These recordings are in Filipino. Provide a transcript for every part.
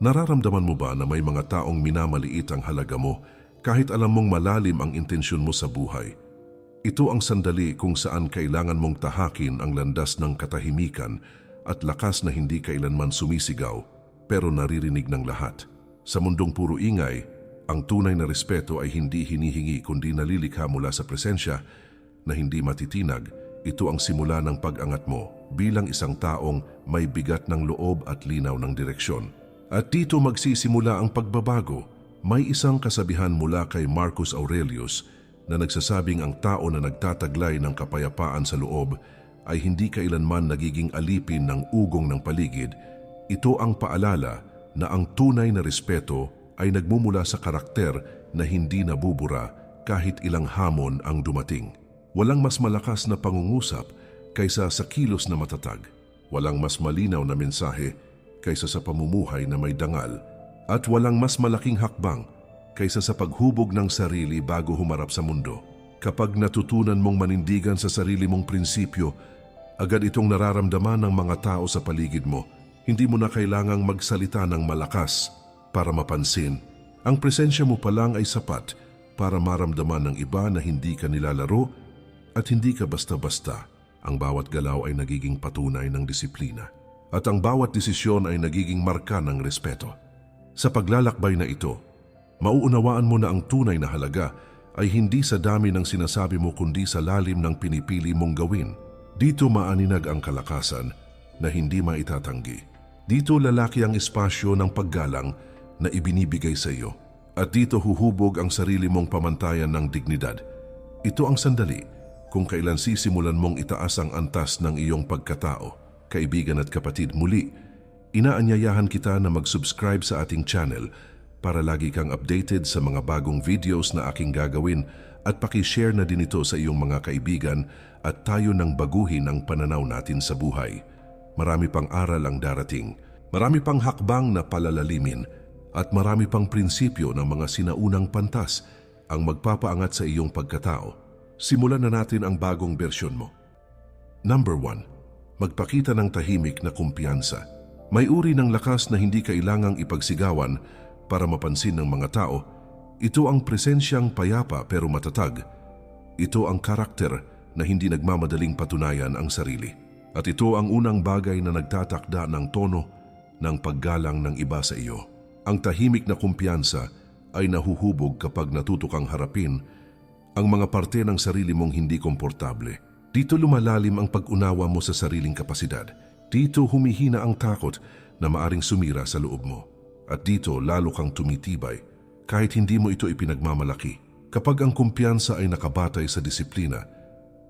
Nararamdaman mo ba na may mga taong minamaliit ang halaga mo kahit alam mong malalim ang intensyon mo sa buhay? Ito ang sandali kung saan kailangan mong tahakin ang landas ng katahimikan at lakas na hindi kailanman sumisigaw pero naririnig ng lahat. Sa mundong puro ingay, ang tunay na respeto ay hindi hinihingi kundi nalilikha mula sa presensya na hindi matitinag. Ito ang simula ng pag-angat mo bilang isang taong may bigat ng loob at linaw ng direksyon. At dito magsisimula ang pagbabago. May isang kasabihan mula kay Marcus Aurelius na nagsasabing ang tao na nagtataglay ng kapayapaan sa loob ay hindi kailanman nagiging alipin ng ugong ng paligid. Ito ang paalala na ang tunay na respeto ay nagmumula sa karakter na hindi nabubura kahit ilang hamon ang dumating. Walang mas malakas na pangungusap kaysa sa kilos na matatag. Walang mas malinaw na mensahe kaysa sa pamumuhay na may dangal. At walang mas malaking hakbang kaysa sa paghubog ng sarili bago humarap sa mundo. Kapag natutunan mong manindigan sa sarili mong prinsipyo, agad itong nararamdaman ng mga tao sa paligid mo. Hindi mo na kailangang magsalita ng malakas para mapansin. Ang presensya mo pa lang ay sapat para maramdaman ng iba na hindi ka nilalaro at hindi ka basta-basta. Ang bawat galaw ay nagiging patunay ng disiplina. At ang bawat desisyon ay nagiging marka ng respeto. Sa paglalakbay na ito, mauunawaan mo na ang tunay na halaga ay hindi sa dami ng sinasabi mo kundi sa lalim ng pinipili mong gawin. Dito maaninag ang kalakasan na hindi maitatanggi. Dito lalaki ang espasyo ng paggalang na ibinibigay sa iyo. At dito huhubog ang sarili mong pamantayan ng dignidad. Ito ang sandali kung kailan sisimulan mong itaas ang antas ng iyong pagkatao. Kaibigan at kapatid, muli, inaanyayahan kita na mag-subscribe sa ating channel para lagi kang updated sa mga bagong videos na aking gagawin at pakishare na din ito sa iyong mga kaibigan at tayo nang baguhin ang pananaw natin sa buhay. Marami pang aral ang darating, marami pang hakbang na palalalimin at marami pang prinsipyo ng mga sinaunang pantas ang magpapaangat sa iyong pagkatao. Simulan na natin ang bagong bersyon mo. Number 1. Magpakita ng tahimik na kumpiyansa. May uri ng lakas na hindi kailangang ipagsigawan para mapansin ng mga tao. Ito ang presensyang payapa pero matatag. Ito ang karakter na hindi nagmamadaling patunayan ang sarili. At ito ang unang bagay na nagtatakda ng tono ng paggalang ng iba sa iyo. Ang tahimik na kumpiyansa ay nahuhubog kapag natuto harapin ang mga parte ng sarili mong hindi komportable. Dito lumalalim ang pag-unawa mo sa sariling kapasidad. Dito humihina ang takot na maaring sumira sa loob mo. At dito lalo kang tumitibay kahit hindi mo ito ipinagmamalaki. Kapag ang kumpiyansa ay nakabatay sa disiplina,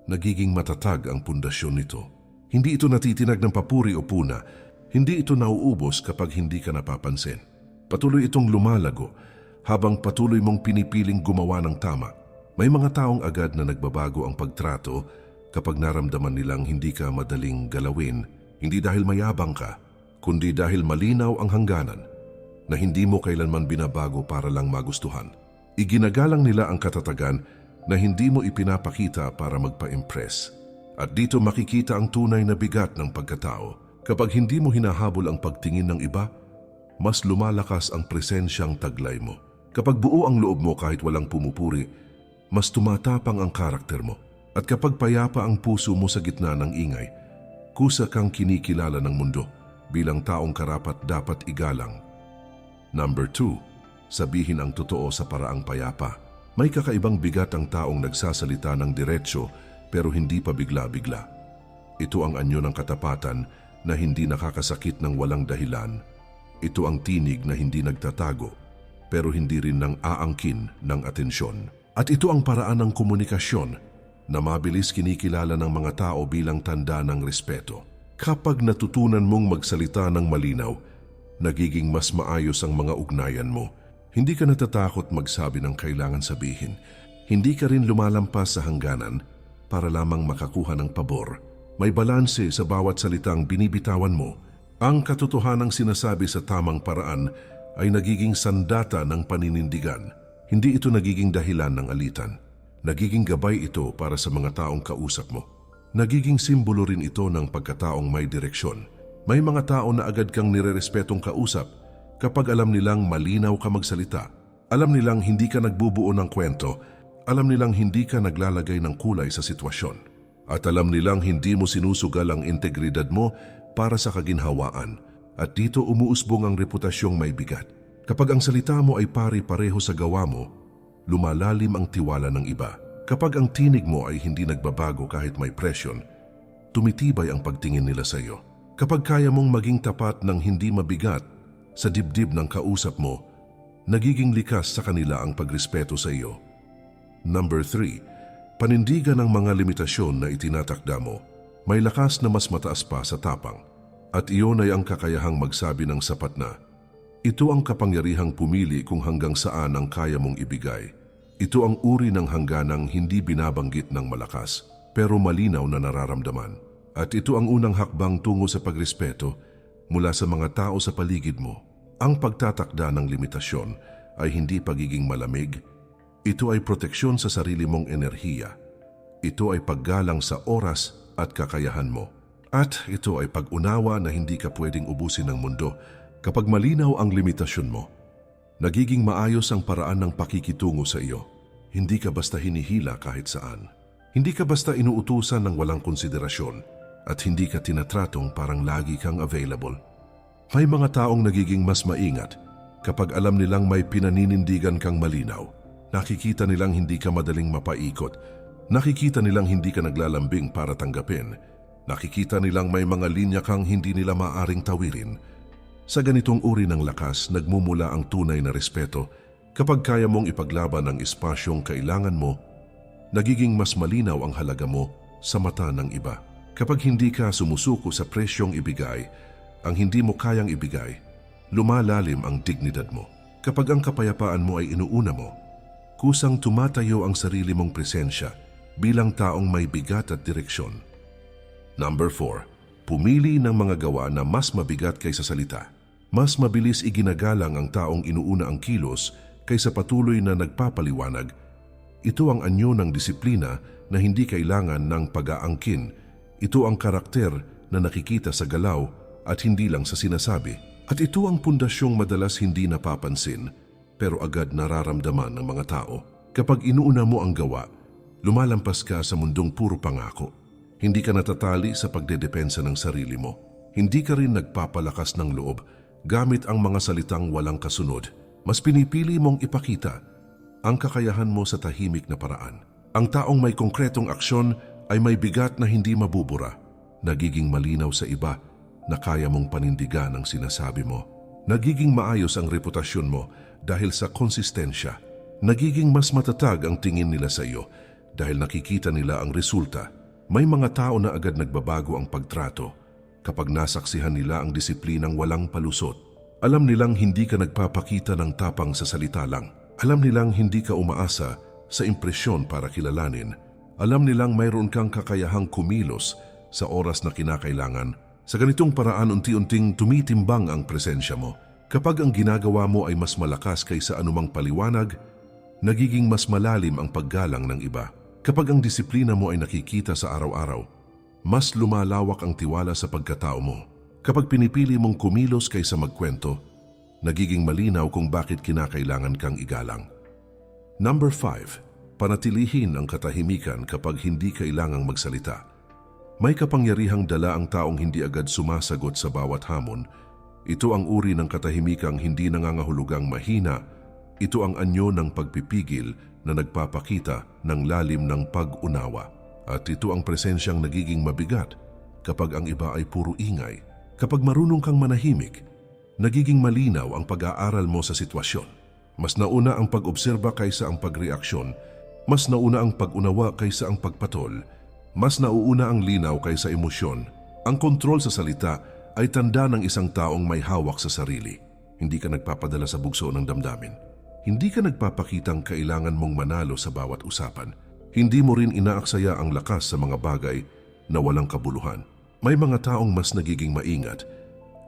nagiging matatag ang pundasyon nito. Hindi ito natitinag ng papuri o puna. Hindi ito nauubos kapag hindi ka napapansin. Patuloy itong lumalago habang patuloy mong pinipiling gumawa ng tama. May mga taong agad na nagbabago ang pagtrato kapag naramdaman nilang hindi ka madaling galawin, hindi dahil mayabang ka, kundi dahil malinaw ang hangganan na hindi mo kailanman binabago para lang magustuhan. Iginagalang nila ang katatagan na hindi mo ipinapakita para magpa-impress. At dito makikita ang tunay na bigat ng pagkatao. Kapag hindi mo hinahabol ang pagtingin ng iba, mas lumalakas ang presensyang taglay mo. Kapag buo ang loob mo kahit walang pumupuri, mas tumatapang ang karakter mo. At kapag payapa ang puso mo sa gitna ng ingay, kusa kang kinikilala ng mundo bilang taong karapat dapat igalang. Number 2. Sabihin ang totoo sa paraang payapa. May kakaibang bigat ang taong nagsasalita ng diretsyo pero hindi pa bigla-bigla. Ito ang anyo ng katapatan na hindi nakakasakit ng walang dahilan. Ito ang tinig na hindi nagtatago pero hindi rin nang aangkin ng atensyon. At ito ang paraan ng komunikasyon na mabilis kinikilala ng mga tao bilang tanda ng respeto. Kapag natutunan mong magsalita ng malinaw, nagiging mas maayos ang mga ugnayan mo. Hindi ka natatakot magsabi ng kailangan sabihin. Hindi ka rin lumalampas sa hangganan para lamang makakuha ng pabor. May balanse sa bawat salitang binibitawan mo. Ang katotohanang sinasabi sa tamang paraan ay nagiging sandata ng paninindigan. Hindi ito nagiging dahilan ng alitan. Nagiging gabay ito para sa mga taong kausap mo. Nagiging simbolo rin ito ng pagkataong may direksyon. May mga tao na agad kang nirerespetong kausap Kapag alam nilang malinaw ka magsalita, alam nilang hindi ka nagbubuo ng kwento, alam nilang hindi ka naglalagay ng kulay sa sitwasyon, at alam nilang hindi mo sinusugal ang integridad mo para sa kaginhawaan, at dito umuusbong ang reputasyong may bigat. Kapag ang salita mo ay pari-pareho sa gawa mo, lumalalim ang tiwala ng iba. Kapag ang tinig mo ay hindi nagbabago kahit may presyon, tumitibay ang pagtingin nila sa iyo. Kapag kaya mong maging tapat ng hindi mabigat sa dibdib ng kausap mo, nagiging likas sa kanila ang pagrespeto sa iyo. Number 3. Panindigan ng mga limitasyon na itinatakda mo. May lakas na mas mataas pa sa tapang. At iyon ay ang kakayahang magsabi ng sapat na. Ito ang kapangyarihang pumili kung hanggang saan ang kaya mong ibigay. Ito ang uri ng hangganang hindi binabanggit ng malakas, pero malinaw na nararamdaman. At ito ang unang hakbang tungo sa pagrespeto mula sa mga tao sa paligid mo. Ang pagtatakda ng limitasyon ay hindi pagiging malamig, ito ay proteksyon sa sarili mong enerhiya. Ito ay paggalang sa oras at kakayahan mo. At ito ay pag-unawa na hindi ka pwedeng ubusin ng mundo kapag malinaw ang limitasyon mo. Nagiging maayos ang paraan ng pakikitungo sa iyo. Hindi ka basta hinihila kahit saan. Hindi ka basta inuutusan ng walang konsiderasyon at hindi ka tinatratong parang lagi kang available. May mga taong nagiging mas maingat kapag alam nilang may pinaninindigan kang malinaw. Nakikita nilang hindi ka madaling mapaikot. Nakikita nilang hindi ka naglalambing para tanggapin. Nakikita nilang may mga linya kang hindi nila maaring tawirin. Sa ganitong uri ng lakas, nagmumula ang tunay na respeto kapag kaya mong ipaglaban ang espasyong kailangan mo, nagiging mas malinaw ang halaga mo sa mata ng iba. Kapag hindi ka sumusuko sa presyong ibigay, ang hindi mo kayang ibigay, lumalalim ang dignidad mo. Kapag ang kapayapaan mo ay inuuna mo, kusang tumatayo ang sarili mong presensya bilang taong may bigat at direksyon. Number 4. Pumili ng mga gawa na mas mabigat kaysa salita. Mas mabilis iginagalang ang taong inuuna ang kilos kaysa patuloy na nagpapaliwanag. Ito ang anyo ng disiplina na hindi kailangan ng pag-aangkin. Ito ang karakter na nakikita sa galaw at hindi lang sa sinasabi. At ito ang pundasyong madalas hindi napapansin pero agad nararamdaman ng mga tao. Kapag inuuna mo ang gawa, lumalampas ka sa mundong puro pangako. Hindi ka natatali sa pagdedepensa ng sarili mo. Hindi ka rin nagpapalakas ng loob gamit ang mga salitang walang kasunod. Mas pinipili mong ipakita ang kakayahan mo sa tahimik na paraan. Ang taong may konkretong aksyon ay may bigat na hindi mabubura. Nagiging malinaw sa iba na kaya mong panindigan ang sinasabi mo. Nagiging maayos ang reputasyon mo dahil sa konsistensya. Nagiging mas matatag ang tingin nila sa iyo dahil nakikita nila ang resulta. May mga tao na agad nagbabago ang pagtrato kapag nasaksihan nila ang disiplinang walang palusot. Alam nilang hindi ka nagpapakita ng tapang sa salita lang. Alam nilang hindi ka umaasa sa impresyon para kilalanin. Alam nilang mayroon kang kakayahang kumilos sa oras na kinakailangan. Sa ganitong paraan unti-unting tumitimbang ang presensya mo. Kapag ang ginagawa mo ay mas malakas kaysa anumang paliwanag, nagiging mas malalim ang paggalang ng iba. Kapag ang disiplina mo ay nakikita sa araw-araw, mas lumalawak ang tiwala sa pagkatao mo. Kapag pinipili mong kumilos kaysa magkwento, nagiging malinaw kung bakit kinakailangan kang igalang. Number 5. Panatilihin ang katahimikan kapag hindi kailangang magsalita. May kapangyarihang dala ang taong hindi agad sumasagot sa bawat hamon. Ito ang uri ng katahimikang hindi nangangahulugang mahina. Ito ang anyo ng pagpipigil na nagpapakita ng lalim ng pag-unawa. At ito ang presensyang nagiging mabigat kapag ang iba ay puro ingay. Kapag marunong kang manahimik, nagiging malinaw ang pag-aaral mo sa sitwasyon. Mas nauna ang pag-obserba kaysa ang pagreaksyon, mas nauna ang pag-unawa kaysa ang pagpatol, mas nauuna ang linaw kaysa emosyon. Ang kontrol sa salita ay tanda ng isang taong may hawak sa sarili. Hindi ka nagpapadala sa bugso ng damdamin. Hindi ka nagpapakitang kailangan mong manalo sa bawat usapan. Hindi mo rin inaaksaya ang lakas sa mga bagay na walang kabuluhan. May mga taong mas nagiging maingat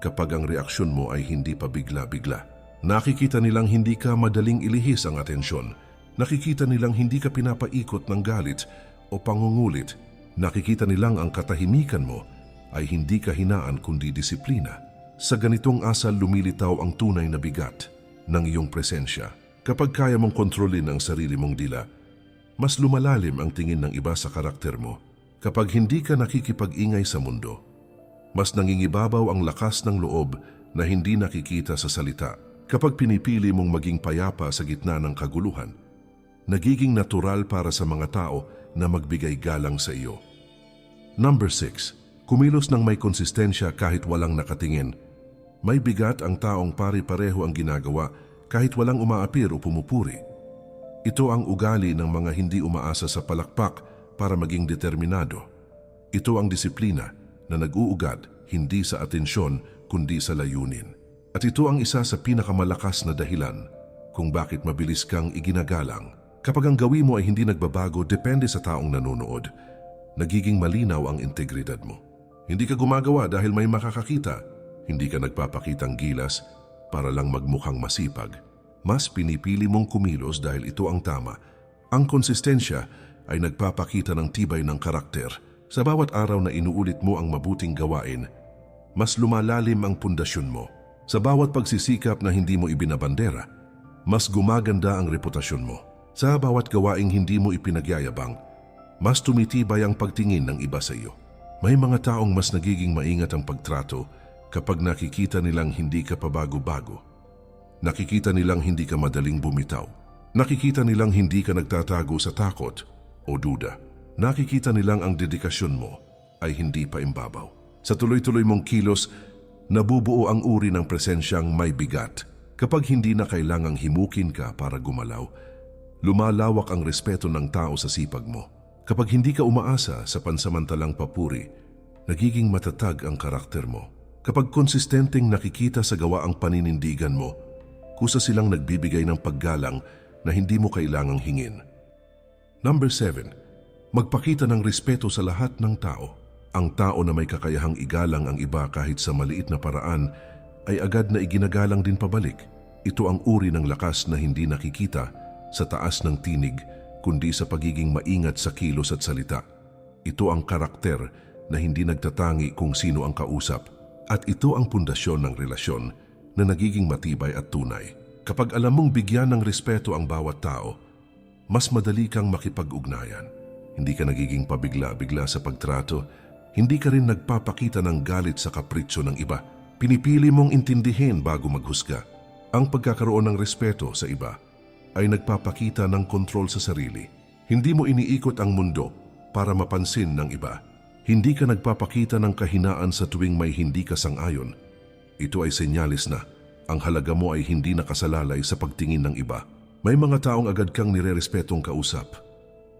kapag ang reaksyon mo ay hindi pa bigla-bigla. Nakikita nilang hindi ka madaling ilihis ang atensyon. Nakikita nilang hindi ka pinapaikot ng galit o pangungulit. Nakikita nilang ang katahimikan mo ay hindi kahinaan kundi disiplina. Sa ganitong asal lumilitaw ang tunay na bigat ng iyong presensya. Kapag kaya mong kontrolin ang sarili mong dila, mas lumalalim ang tingin ng iba sa karakter mo. Kapag hindi ka nakikipag-ingay sa mundo, mas nangingibabaw ang lakas ng loob na hindi nakikita sa salita. Kapag pinipili mong maging payapa sa gitna ng kaguluhan, nagiging natural para sa mga tao na magbigay galang sa iyo. Number 6. Kumilos ng may konsistensya kahit walang nakatingin. May bigat ang taong pari-pareho ang ginagawa kahit walang umaapir o pumupuri. Ito ang ugali ng mga hindi umaasa sa palakpak para maging determinado. Ito ang disiplina na nag-uugat hindi sa atensyon kundi sa layunin. At ito ang isa sa pinakamalakas na dahilan kung bakit mabilis kang iginagalang. Kapag ang gawi mo ay hindi nagbabago depende sa taong nanonood, nagiging malinaw ang integridad mo. Hindi ka gumagawa dahil may makakakita. Hindi ka nagpapakitang gilas para lang magmukhang masipag. Mas pinipili mong kumilos dahil ito ang tama. Ang konsistensya ay nagpapakita ng tibay ng karakter. Sa bawat araw na inuulit mo ang mabuting gawain, mas lumalalim ang pundasyon mo. Sa bawat pagsisikap na hindi mo ibinabandera, mas gumaganda ang reputasyon mo. Sa bawat gawaing hindi mo ipinagyayabang, mas tumitibay ang pagtingin ng iba sa iyo. May mga taong mas nagiging maingat ang pagtrato kapag nakikita nilang hindi ka pabago-bago. Nakikita nilang hindi ka madaling bumitaw. Nakikita nilang hindi ka nagtatago sa takot o duda. Nakikita nilang ang dedikasyon mo ay hindi pa imbabaw. Sa tuloy-tuloy mong kilos, nabubuo ang uri ng presensyang may bigat. Kapag hindi na kailangang himukin ka para gumalaw, lumalawak ang respeto ng tao sa sipag mo. Kapag hindi ka umaasa sa pansamantalang papuri, nagiging matatag ang karakter mo. Kapag konsistenteng nakikita sa gawa ang paninindigan mo, kusa silang nagbibigay ng paggalang na hindi mo kailangang hingin. Number 7. Magpakita ng respeto sa lahat ng tao. Ang tao na may kakayahang igalang ang iba kahit sa maliit na paraan ay agad na iginagalang din pabalik. Ito ang uri ng lakas na hindi nakikita sa taas ng tinig kundi sa pagiging maingat sa kilos at salita. Ito ang karakter na hindi nagtatangi kung sino ang kausap at ito ang pundasyon ng relasyon na nagiging matibay at tunay. Kapag alam mong bigyan ng respeto ang bawat tao, mas madali kang makipag-ugnayan. Hindi ka nagiging pabigla-bigla sa pagtrato, hindi ka rin nagpapakita ng galit sa kapritsyo ng iba. Pinipili mong intindihin bago maghusga. Ang pagkakaroon ng respeto sa iba ay nagpapakita ng kontrol sa sarili. Hindi mo iniikot ang mundo para mapansin ng iba. Hindi ka nagpapakita ng kahinaan sa tuwing may hindi ka sang-ayon. Ito ay senyalis na ang halaga mo ay hindi nakasalalay sa pagtingin ng iba. May mga taong agad kang nirerespetong kausap.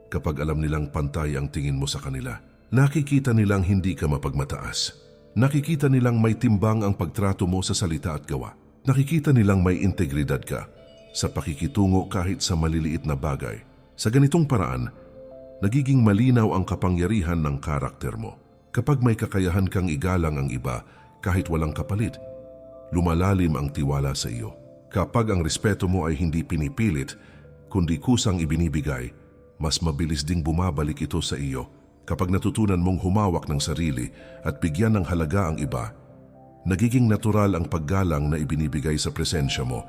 Kapag alam nilang pantay ang tingin mo sa kanila, nakikita nilang hindi ka mapagmataas. Nakikita nilang may timbang ang pagtrato mo sa salita at gawa. Nakikita nilang may integridad ka sa pakikitungo kahit sa maliliit na bagay. Sa ganitong paraan, nagiging malinaw ang kapangyarihan ng karakter mo. Kapag may kakayahan kang igalang ang iba kahit walang kapalit, lumalalim ang tiwala sa iyo. Kapag ang respeto mo ay hindi pinipilit, kundi kusang ibinibigay, mas mabilis ding bumabalik ito sa iyo. Kapag natutunan mong humawak ng sarili at bigyan ng halaga ang iba, nagiging natural ang paggalang na ibinibigay sa presensya mo.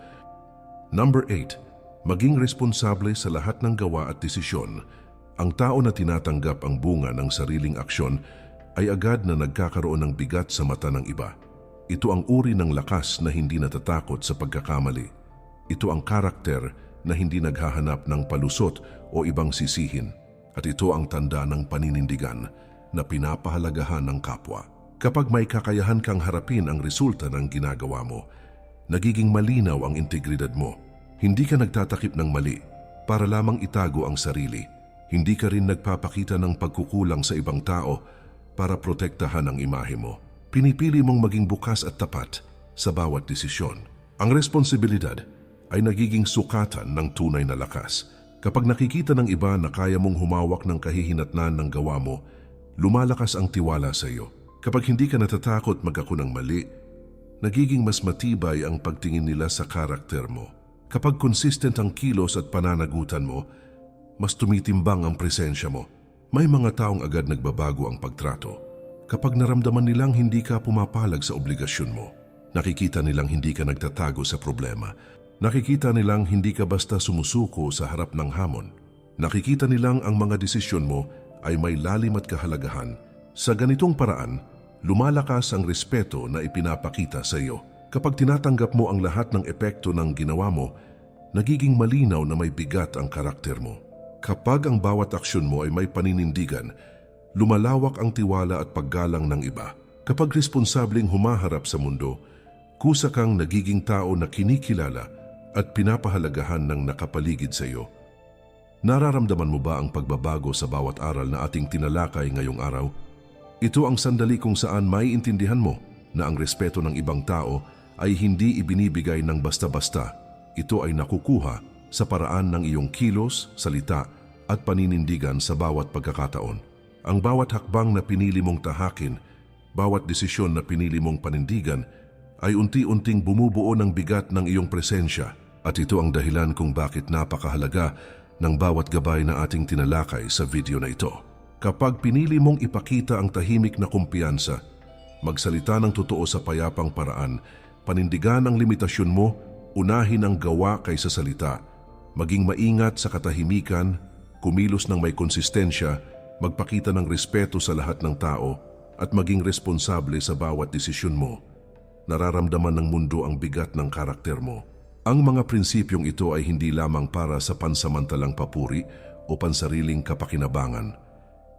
Number 8. Maging responsable sa lahat ng gawa at desisyon. Ang tao na tinatanggap ang bunga ng sariling aksyon ay agad na nagkakaroon ng bigat sa mata ng iba. Ito ang uri ng lakas na hindi natatakot sa pagkakamali. Ito ang karakter na hindi naghahanap ng palusot o ibang sisihin. At ito ang tanda ng paninindigan na pinapahalagahan ng kapwa. Kapag may kakayahan kang harapin ang resulta ng ginagawa mo, nagiging malinaw ang integridad mo. Hindi ka nagtatakip ng mali para lamang itago ang sarili. Hindi ka rin nagpapakita ng pagkukulang sa ibang tao para protektahan ang imahe mo. Pinipili mong maging bukas at tapat sa bawat desisyon. Ang responsibilidad ay nagiging sukatan ng tunay na lakas. Kapag nakikita ng iba na kaya mong humawak ng kahihinatnan ng gawa mo, lumalakas ang tiwala sa iyo. Kapag hindi ka natatakot magkako ng mali, nagiging mas matibay ang pagtingin nila sa karakter mo. Kapag consistent ang kilos at pananagutan mo, mas tumitimbang ang presensya mo. May mga taong agad nagbabago ang pagtrato kapag naramdaman nilang hindi ka pumapalag sa obligasyon mo. Nakikita nilang hindi ka nagtatago sa problema. Nakikita nilang hindi ka basta sumusuko sa harap ng hamon. Nakikita nilang ang mga desisyon mo ay may lalim at kahalagahan. Sa ganitong paraan, lumalakas ang respeto na ipinapakita sa iyo. Kapag tinatanggap mo ang lahat ng epekto ng ginawa mo, nagiging malinaw na may bigat ang karakter mo. Kapag ang bawat aksyon mo ay may paninindigan, lumalawak ang tiwala at paggalang ng iba. Kapag responsableng humaharap sa mundo, kusa kang nagiging tao na kinikilala at pinapahalagahan ng nakapaligid sa iyo. Nararamdaman mo ba ang pagbabago sa bawat aral na ating tinalakay ngayong araw? Ito ang sandali kung saan may intindihan mo na ang respeto ng ibang tao ay hindi ibinibigay ng basta-basta. Ito ay nakukuha sa paraan ng iyong kilos, salita at paninindigan sa bawat pagkakataon. Ang bawat hakbang na pinili mong tahakin, bawat desisyon na pinili mong panindigan ay unti-unting bumubuo ng bigat ng iyong presensya at ito ang dahilan kung bakit napakahalaga ng bawat gabay na ating tinalakay sa video na ito. Kapag pinili mong ipakita ang tahimik na kumpiyansa, magsalita ng totoo sa payapang paraan, panindigan ang limitasyon mo, unahin ang gawa kaysa salita, maging maingat sa katahimikan, kumilos ng may konsistensya, magpakita ng respeto sa lahat ng tao, at maging responsable sa bawat desisyon mo. Nararamdaman ng mundo ang bigat ng karakter mo. Ang mga prinsipyong ito ay hindi lamang para sa pansamantalang papuri o pansariling kapakinabangan.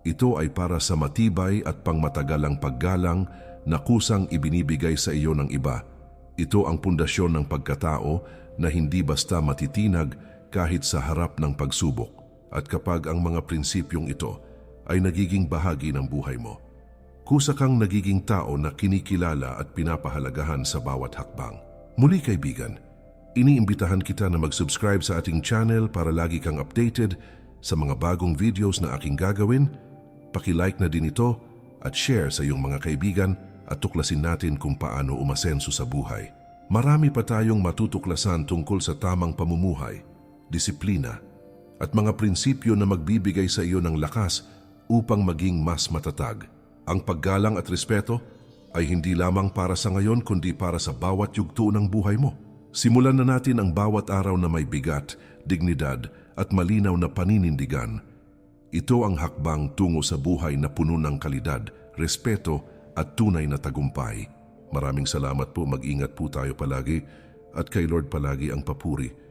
Ito ay para sa matibay at pangmatagalang paggalang na kusang ibinibigay sa iyo ng iba. Ito ang pundasyon ng pagkatao na hindi basta matitinag kahit sa harap ng pagsubok. At kapag ang mga prinsipyong ito ay nagiging bahagi ng buhay mo, kusa kang nagiging tao na kinikilala at pinapahalagahan sa bawat hakbang. Muli kaibigan, iniimbitahan kita na mag-subscribe sa ating channel para lagi kang updated sa mga bagong videos na aking gagawin. Paki-like na din ito at share sa iyong mga kaibigan at tuklasin natin kung paano umasenso sa buhay. Marami pa tayong matutuklasan tungkol sa tamang pamumuhay, disiplina, at mga prinsipyo na magbibigay sa iyo ng lakas upang maging mas matatag. Ang paggalang at respeto ay hindi lamang para sa ngayon kundi para sa bawat yugto ng buhay mo. Simulan na natin ang bawat araw na may bigat, dignidad at malinaw na paninindigan. Ito ang hakbang tungo sa buhay na puno ng kalidad, respeto at tunay na tagumpay. Maraming salamat po, mag-ingat po tayo palagi at kay Lord palagi ang papuri